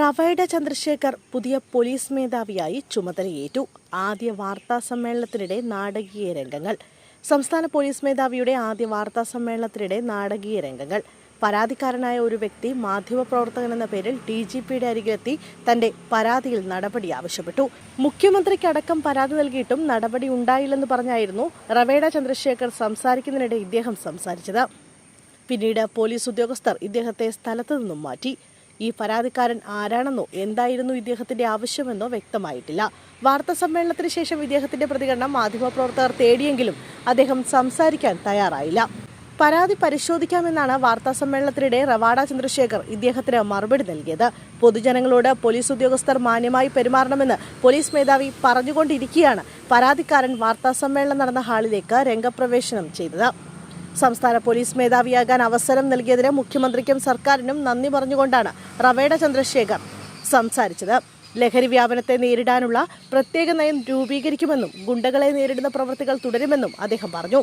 റവൈഡ ചന്ദ്രശേഖർ പുതിയ പോലീസ് മേധാവിയായി ചുമതലയേറ്റു. ആദ്യ വാർത്താ സമ്മേളനത്തിനിടെ നാടകീയ രംഗങ്ങൾ. സംസ്ഥാന പോലീസ് മേധാവിയുടെ ആദ്യ വാർത്താ സമ്മേളനത്തിനിടെ നാടകീയ രംഗങ്ങൾ. പരാതിക്കാരനായ ഒരു വ്യക്തി മാധ്യമപ്രവർത്തകൻ എന്ന പേരിൽ ഡി ജി പിയുടെ അരികിലെത്തി തന്റെ പരാതിയിൽ നടപടി ആവശ്യപ്പെട്ടു. മുഖ്യമന്ത്രിക്കടക്കം പരാതി നൽകിയിട്ടും നടപടി ഉണ്ടായില്ലെന്ന് പറഞ്ഞായിരുന്നു റവേഡ ചന്ദ്രശേഖർ സംസാരിക്കുന്നതിനിടെ ഇദ്ദേഹം സംസാരിച്ചത്. പിന്നീട് പോലീസ് ഉദ്യോഗസ്ഥർ ഇദ്ദേഹത്തെ സ്ഥലത്തു നിന്നും മാറ്റി. ഈ പരാതിക്കാരൻ ആരാണെന്നോ എന്തായിരുന്നു ഇദ്ദേഹത്തിന്റെ ആവശ്യമെന്നോ വ്യക്തമായിട്ടില്ല. വാർത്താ സമ്മേളനത്തിന് ശേഷം ഇദ്ദേഹത്തിന്റെ പ്രതികരണം മാധ്യമപ്രവർത്തകർ തേടിയെങ്കിലും അദ്ദേഹം സംസാരിക്കാൻ തയ്യാറായില്ല. പരാതി പരിശോധിക്കാമെന്നാണ് വാർത്താ സമ്മേളനത്തിനിടെ റവാഡ ചന്ദ്രശേഖർ ഇദ്ദേഹത്തിന് മറുപടി നൽകിയത്. പൊതുജനങ്ങളോട് പോലീസ് ഉദ്യോഗസ്ഥർ മാന്യമായി പെരുമാറണമെന്ന് പോലീസ് മേധാവി പറഞ്ഞുകൊണ്ടിരിക്കുകയാണ് പരാതിക്കാരൻ വാർത്താ സമ്മേളനം നടന്ന ഹാളിലേക്ക് രംഗപ്രവേശനം ചെയ്തത്. സംസ്ഥാന പോലീസ് മേധാവിയാകാൻ അവസരം നൽകിയതിന് മുഖ്യമന്ത്രിക്കും സർക്കാരിനും നന്ദി പറഞ്ഞുകൊണ്ടാണ് റവേഡ ചന്ദ്രശേഖർ സംസാരിച്ചത്. ലഹരി വ്യാപനത്തെ നേരിടാനുള്ള പ്രത്യേക നയം രൂപീകരിക്കുമെന്നും ഗുണ്ടകളെ നേരിടുന്ന പ്രവൃത്തികൾ തുടരുമെന്നും അദ്ദേഹം പറഞ്ഞു.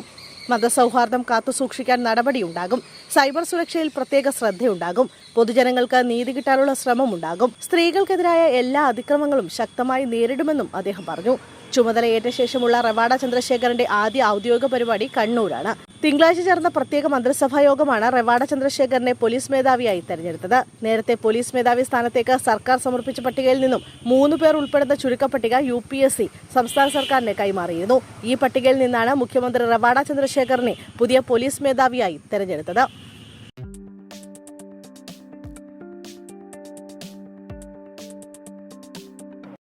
മതസൗഹാർദ്ദം കാത്തുസൂക്ഷിക്കാൻ നടപടിയുണ്ടാകും. സൈബർ സുരക്ഷയിൽ പ്രത്യേക ശ്രദ്ധയുണ്ടാകും. പൊതുജനങ്ങൾക്ക് നീതി കിട്ടാനുള്ള ശ്രമമുണ്ടാകും. സ്ത്രീകൾക്കെതിരായ എല്ലാ അതിക്രമങ്ങളും ശക്തമായി നേരിടുമെന്നും അദ്ദേഹം പറഞ്ഞു. ചുമതലയേറ്റ ശേഷമുള്ള റവാഡ ചന്ദ്രശേഖരന്റെ ആദ്യ ഔദ്യോഗിക പരിപാടി കണ്ണൂരാണ്. തിങ്കളാഴ്ച ചേർന്ന പ്രത്യേക മന്ത്രിസഭാ യോഗമാണ് റെവാഡ ചന്ദ്രശേഖരനെ പോലീസ് മേധാവിയായി തെരഞ്ഞെടുത്തത്. നേരത്തെ പോലീസ് മേധാവി സ്ഥാനത്തേക്ക് സർക്കാർ സമർപ്പിച്ച പട്ടികയിൽ നിന്നും മൂന്ന് പേർ ഉൾപ്പെടുന്ന ചുരുക്കപ്പട്ടിക യു പി എസ് സി സംസ്ഥാന സർക്കാരിന് കൈമാറിയിരുന്നു. ഈ പട്ടികയിൽ നിന്നാണ് മുഖ്യമന്ത്രി റെവാഡ ചന്ദ്രശേഖരനെ പുതിയ പോലീസ് മേധാവിയായി തെരഞ്ഞെടുത്തത്.